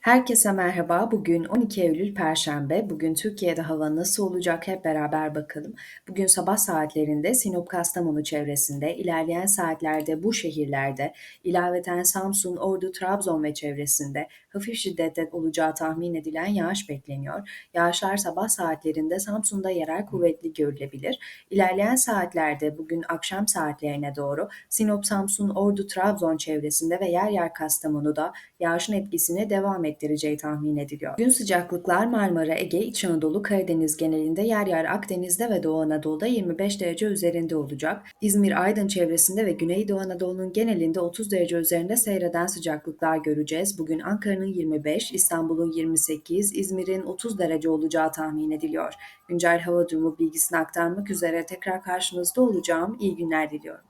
Herkese merhaba. Bugün 12 Eylül Perşembe. Bugün Türkiye'de hava nasıl olacak hep beraber bakalım. Bugün sabah saatlerinde Sinop Kastamonu çevresinde, ilerleyen saatlerde bu şehirlerde, ilaveten Samsun, Ordu, Trabzon ve çevresinde hafif şiddette olacağı tahmin edilen yağış bekleniyor. Yağışlar sabah saatlerinde Samsun'da yerel kuvvetli görülebilir. İlerleyen saatlerde bugün akşam saatlerine doğru Sinop, Samsun, Ordu, Trabzon çevresinde ve yer yer Kastamonu'da yağışın etkisini devam ettireceği tahmin ediliyor. Gün sıcaklıklar Marmara, Ege, İç Anadolu, Karadeniz genelinde yer yer Akdeniz'de ve Doğu Anadolu'da 25 derece üzerinde olacak. İzmir, Aydın çevresinde ve Güneydoğu Anadolu'nun genelinde 30 derece üzerinde seyreden sıcaklıklar göreceğiz. Bugün Ankara'nın 25, İstanbul'un 28, İzmir'in 30 derece olacağı tahmin ediliyor. Güncel hava durumu bilgisini aktarmak üzere tekrar karşınızda olacağım. İyi günler diliyorum.